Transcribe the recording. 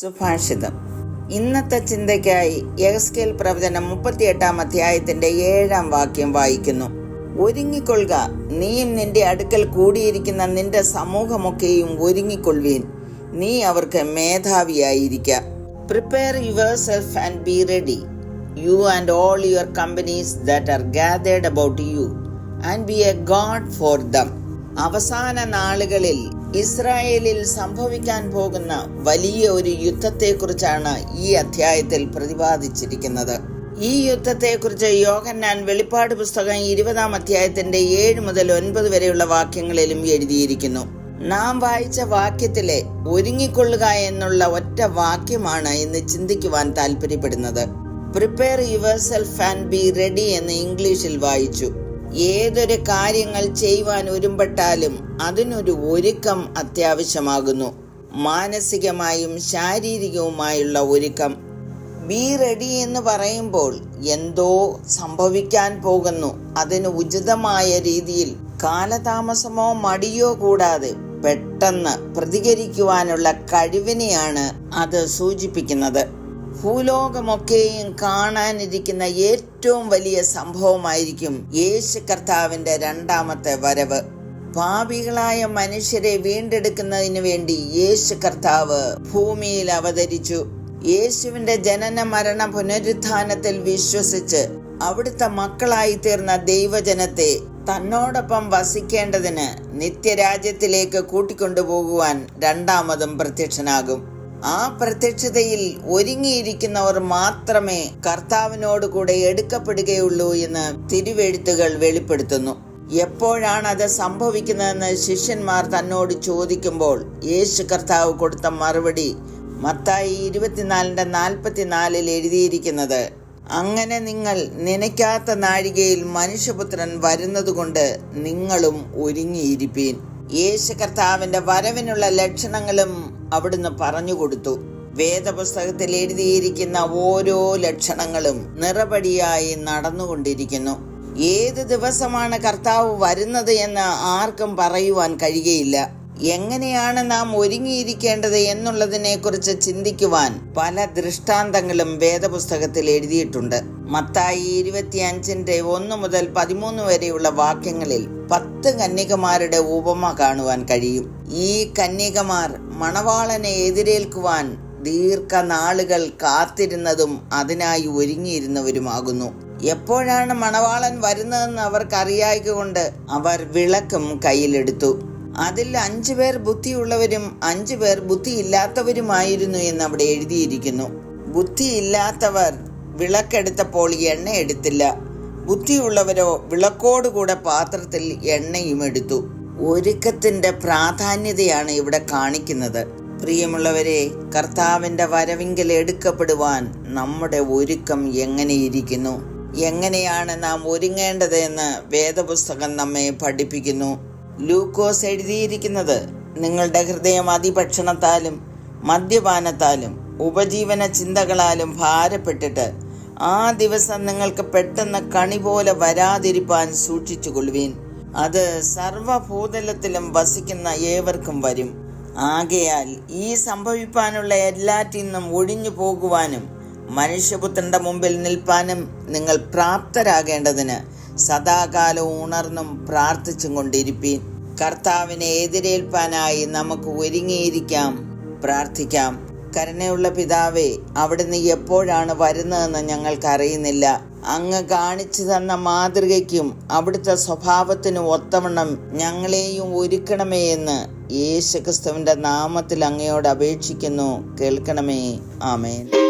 സുഭാഷിതം ഇന്നത്തെ ചിന്തയ്ക്കായി യഹസ്കേൽ പ്രവചനം മുപ്പത്തിയെട്ടാം അധ്യായത്തിന്റെ ഏഴാം വാക്യം വായിക്കുന്നു. ഒരുങ്ങിക്കൊള്ളുക. നീയും നിന്റെ അടുക്കൽ കൂടിയിരിക്കുന്ന നിന്റെ സമൂഹമൊക്കെയും ഒരുങ്ങിക്കൊള്ളുവീൻ. നീ അവർക്ക് മേധാവിയായിരിക്ക. Prepare yourself and be ready you and all your companies that are gathered about you and be a guard for them അവസാന നാളുകളിൽ ഇസ്രായേലിൽ സംഭവിക്കാൻ പോകുന്ന വലിയ ഒരു യുദ്ധത്തെക്കുറിച്ചാണ് ഈ അധ്യായത്തിൽ പ്രതിപാദിച്ചിരിക്കുന്നത്. ഈ യുദ്ധത്തെക്കുറിച്ച് യോഹന്നാൻ വെളിപ്പാട് പുസ്തകം ഇരുപതാം അധ്യായത്തിന്റെ ഏഴ് മുതൽ ഒൻപത് വരെയുള്ള വാക്യങ്ങളിലും എഴുതിയിരിക്കുന്നു. നാം വായിച്ച വാക്യത്തിലെ ഒരുങ്ങിക്കൊള്ളുക എന്നുള്ള ഒറ്റ വാക്യമാണ് ഇന്ന് ചിന്തിക്കുവാൻ താല്പര്യപ്പെടുന്നത് prepare yourself and be ready എന്ന് ഇംഗ്ലീഷിൽ വായിച്ചു. ഏതൊരു കാര്യങ്ങൾ ചെയ്യുവാൻ ഒരുമ്പെട്ടാലും അതിനൊരു ഒരുക്കം അത്യാവശ്യമാകുന്നു. മാനസികമായും ശാരീരികവുമായുള്ള ഒരുക്കം. ബി റെഡി എന്ന് പറയുമ്പോൾ എന്തോ സംഭവിക്കാൻ പോകുന്നു. അതിന് ഉചിതമായ രീതിയിൽ കാലതാമസമോ മടിയോ കൂടാതെ പെട്ടെന്ന് പ്രതികരിക്കുവാനുള്ള കഴിവിനെയാണ് അത് സൂചിപ്പിക്കുന്നത്. ഭൂലോകമൊക്കെയും കാണാനിരിക്കുന്ന ഏറ്റവും വലിയ സംഭവമായിരിക്കും യേശു കർത്താവിന്റെ രണ്ടാമത്തെ വരവ്. പാപികളായ മനുഷ്യരെ വീണ്ടെടുക്കുന്നതിന് വേണ്ടി യേശു കർത്താവ് ഭൂമിയിൽ അവതരിച്ചു. യേശുവിന്റെ ജനന മരണ പുനരുത്ഥാനത്തിൽ വിശ്വസിച്ച് അവിടുത്തെ മക്കളായി തീർന്ന ദൈവജനത്തെ തന്നോടൊപ്പം വസിക്കേണ്ടതിന് നിത്യരാജ്യത്തിലേക്ക് കൂട്ടിക്കൊണ്ടുപോകുവാൻ രണ്ടാമതും പ്രത്യക്ഷനാകും. ആ പ്രത്യക്ഷതയിൽ ഒരുങ്ങിയിരിക്കുന്നവർ മാത്രമേ കർത്താവിനോട് കൂടെ എടുക്കപ്പെടുകയുള്ളൂ എന്ന് തിരുവെഴുത്തുകൾ വെളിപ്പെടുത്തുന്നു. എപ്പോഴാണ് അത് സംഭവിക്കുന്നതെന്ന് ശിഷ്യന്മാർ തന്നോട് ചോദിക്കുമ്പോൾ യേശു കർത്താവ് കൊടുത്ത മറുപടി മത്തായി ഇരുപത്തിനാലിന്റെ നാൽപ്പത്തിനാലിൽ എഴുതിയിരിക്കുന്നത് അങ്ങനെ നിങ്ങൾ നനയ്ക്കാത്ത നാഴികയിൽ മനുഷ്യപുത്രൻ വരുന്നതുകൊണ്ട് നിങ്ങളും ഒരുങ്ങിയിരിപ്പീൻ. യേശു കർത്താവിന്റെ വരവിനുള്ള ലക്ഷണങ്ങളും അവിടുന്ന് പറഞ്ഞു കൊടുത്തു. വേദപുസ്തകത്തിൽ എഴുതിയിരിക്കുന്ന ഓരോ ലക്ഷണങ്ങളും നിറപടിയായി നടന്നുകൊണ്ടിരിക്കുന്നു. ഏത് ദിവസമാണ് കർത്താവ് വരുന്നത് എന്ന് ആർക്കും പറയുവാൻ കഴിയുകയില്ല. എങ്ങനെയാണ് നാം ഒരുങ്ങിയിരിക്കേണ്ടത് എന്നുള്ളതിനെ കുറിച്ച് ചിന്തിക്കുവാൻ പല ദൃഷ്ടാന്തങ്ങളും വേദപുസ്തകത്തിൽ എഴുതിയിട്ടുണ്ട്. മത്തായി ഇരുപത്തിയഞ്ചിന്റെ ഒന്ന് മുതൽ പതിമൂന്ന് വരെയുള്ള വാക്യങ്ങളിൽ പത്ത് കന്യകമാരുടെ ഉപമ കാണുവാൻ കഴിയും. ഈ കന്യകമാർ മണവാളനെ എതിരേൽക്കുവാൻ ദീർഘനാളുകൾ കാത്തിരുന്നതും അതിനായി ഒരുങ്ങിയിരുന്നവരുമാകുന്നു. എപ്പോഴാണ് മണവാളൻ വരുന്നതെന്ന് അവർക്കറിയായകൊണ്ട് അവർ വിളക്കും കയ്യിലെടുത്തു. അതിൽ അഞ്ചു പേർ ബുദ്ധിയുള്ളവരും അഞ്ചു പേർ ബുദ്ധിയില്ലാത്തവരുമായിരുന്നു എന്ന് അവിടെ എഴുതിയിരിക്കുന്നു. ബുദ്ധിയില്ലാത്തവർ വിളക്കെടുത്തപ്പോൾ എണ്ണ എടുത്തില്ല. ബുദ്ധിയുള്ളവരോ വിളക്കോടുകൂടെ പാത്രത്തിൽ എണ്ണയും എടുത്തു. ഒരുക്കത്തിന്റെ പ്രാധാന്യതയാണ് ഇവിടെ കാണിക്കുന്നത്. പ്രിയമുള്ളവരെ കർത്താവിന്റെ വരവിങ്കൽ എടുക്കപ്പെടുവാൻ നമ്മുടെ ഒരുക്കം എങ്ങനെയിരിക്കുന്നു? എങ്ങനെയാണ് നാം ഒരുങ്ങേണ്ടതെന്ന് വേദപുസ്തകം നമ്മെ പഠിപ്പിക്കുന്നു. ലൂക്കോസ് എഴുതിയിരിക്കുന്നത് നിങ്ങളുടെ ഹൃദയം അതിഭക്ഷണത്താലും മദ്യപാനത്താലും ഉപജീവന ചിന്തകളാലും ഭാരപ്പെട്ടിട്ട് ആ ദിവസം നിങ്ങൾക്ക് പെട്ടെന്ന് കണി പോലെ വരാതിരിപ്പാൻ സൂക്ഷിച്ചുകൊള്ളുവീൻ. അത് സർവഭൂതലത്തിലും വസിക്കുന്ന ഏവർക്കും വരും. ആകയാൽ ഈ സംഭവിപ്പാനുള്ള എല്ലാറ്റിൽ നിന്നും ഒഴിഞ്ഞു പോകുവാനും മനുഷ്യപുത്രന്റെ മുമ്പിൽ നിൽപ്പാനും നിങ്ങൾ പ്രാപ്തരാകേണ്ടതിന് സദാകാലവും ഉണർന്നും പ്രാർത്ഥിച്ചും കൊണ്ടിരിപ്പീൻ. കർത്താവിനെ എതിരേൽപ്പാനായി നമുക്ക് ഒരുങ്ങിയിരിക്കാം. പ്രാർത്ഥിക്കാം. കരുണയുള്ള പിതാവേ അവിടുന്ന് എപ്പോഴാണ് വരുന്നതെന്ന് ഞങ്ങൾക്കറിയുന്നില്ല. അങ്ങ് കാണിച്ചു തന്ന മാതൃകയ്ക്കും അവിടുത്തെ സ്വഭാവത്തിനും ഒത്തവണ്ണം ഞങ്ങളെയും ഒരുക്കണമേ എന്ന് യേശുക്രിസ്തുവിന്റെ നാമത്തിൽ അങ്ങയോട് അപേക്ഷിക്കുന്നു. കേൾക്കണമേ. ആമേൻ.